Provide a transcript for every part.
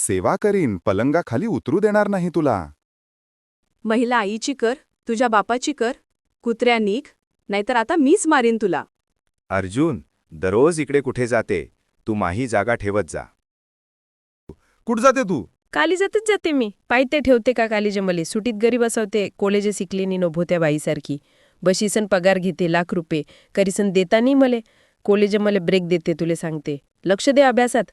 सेवा करीन पलंगाखाली उतरू देणार नाही तुला. महिला आईची कर तुझ्या बापाची कर कुत्र्या निघ नाहीतर आता मीच मारीन तुला. अर्जुन दररोज इकडे कुठे जाते? तू माही जागा ठेवत जा. कुठं जाते तू? कालिजातच जाते मी. पायते ठेवते का कालिजे मले सुटीत गरी बसवते कॉलेजे शिकले नी नभोत्या बाईसारखी. बशीसन पगार घेते लाख रुपये. करीसन देता नाही मले. कॉलेजे मले ब्रेक देते तुले सांगते. लक्ष दे अभ्यासात.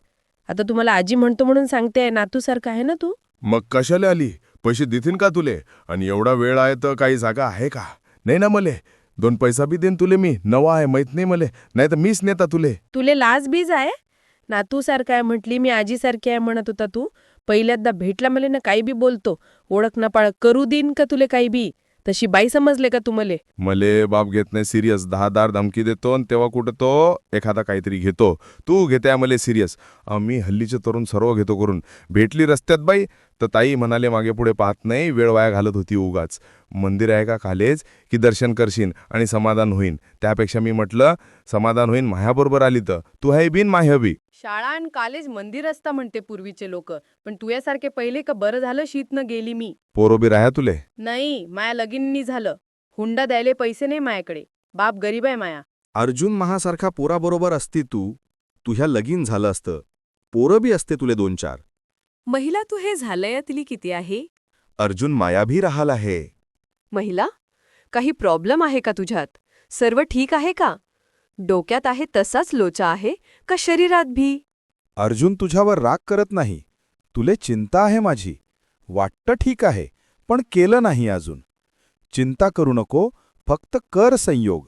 आता तुम्हाला आजी म्हणतो म्हणून सांगते नातूसारखं आहे ना तू? मग कशाला आली? पैसे देतीन का तुले? आणि एवढा वेळ आहे तर काही जागा आहे का? नाही ना मले. दोन पैसा बी देईन तुले मी. नवा आहे माहीत नाही मले. नाही तर मीच नेता तुले. तुले लाज बीज आहे? नातूसारखं आहे म्हटली मी आजीसारखी आहे म्हणत होता तू. पहिल्यांदा भेटला मले ना काही बी बोलतो. ओळख ना पाळ करू देईन का तुले काही बी? तशी बाई समजले का तुम्हाला मले? बाप घेत नाही सिरियस दहा दार धमकी देतो आणि तेव्हा कुठं तो एखादा काहीतरी घेतो. तू घेते मले सिरियस मी हल्लीचे तरुण सर्व घेतो करून. भेटली रस्त्यात बाई तर ताई म्हणाले मागे पुढे पाहत नाही वेळ वाया घालत होती उगाच. मंदिर आहे का खालेच? की दर्शन करशील आणि समाधान होईन? त्यापेक्षा मी म्हटलं समाधान होईन माह्याबरोबर आली तर. तू आहे बिन माह्य बी शाळा आणि कॉलेज मंदिर असता म्हणते पूर्वीचे लोक. पण तुयासारखे पहिले का बरं झालं शीतनं गेली मी. पोरो बी राहा तुले? नाही माया लगीन झालं. हुंडा द्यायले पैसे नाही मायाकडे. बाप गरीब आहे माया. अर्जुन महासारखा पोराबरोबर असती तू तुझ्या लगीन झालं असतं. पोरं बी असते तुले दोन चार. महिला तू हे झालंयातली किती आहे? अर्जुन मायाभी राहाल आहे. महिला काही प्रॉब्लेम आहे का तुझ्यात? सर्व ठीक आहे का? डोक्यात आहे तसाच लोचा आहे का शरीरात भी? अर्जुन तुझ्यावर राग करत नाही. तुले चिंता आहे माझी. वाटतं ठीक आहे पण केलं नाही अजून. चिंता करू नको फक्त कर संयोग.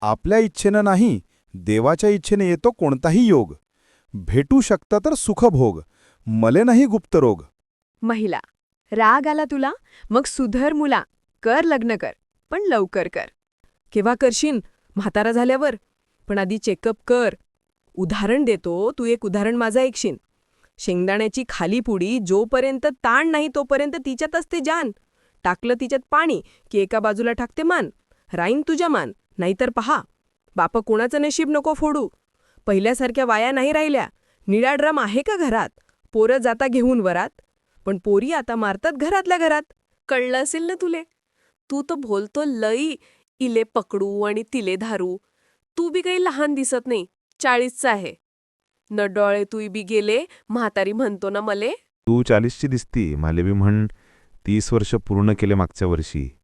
आपल्या इच्छेनं नाही देवाच्या इच्छेने येतो कोणताही योग. भेटू शकतं तर सुखभोग. मले नाही गुप्त रोग. महिला राग आला तुला? मग सुधर मुला. कर लग्न कर पण लवकर कर. केव्हा करशीन म्हातारा झाल्यावर. पण आधी चेकअप कर. उदाहरण देतो तू एक उदाहरण माझं ऐकशीन शेंगदाण्याची खाली पुडी जोपर्यंत ताण नाही तोपर्यंत तिच्यात असते जान. टाकलं तिच्यात पाणी की एका बाजूला टाकते मान. राईन तुझ्या मान नाहीतर पहा. बाप कोणाचं नशीब नको फोडू. पहिल्यासारख्या वाया नाही राहिल्या. निळा ड्रम आहे का घरात? पोरं जाता घेऊन वरात पण पोरी आता मारतात घरातल्या घरात. कळलं असेल ना तुले? तू तर बोलतो लई इले पकडू आणि तिले धारू. तू बी काही लहान दिसत नाही चाळीसचा आहे. न डोळे तू बी गेले म्हातारी म्हणतो ना मले. तू चाळीसची दिसती माले बी म्हण तीस वर्ष पूर्ण केले मागच्या वर्षी.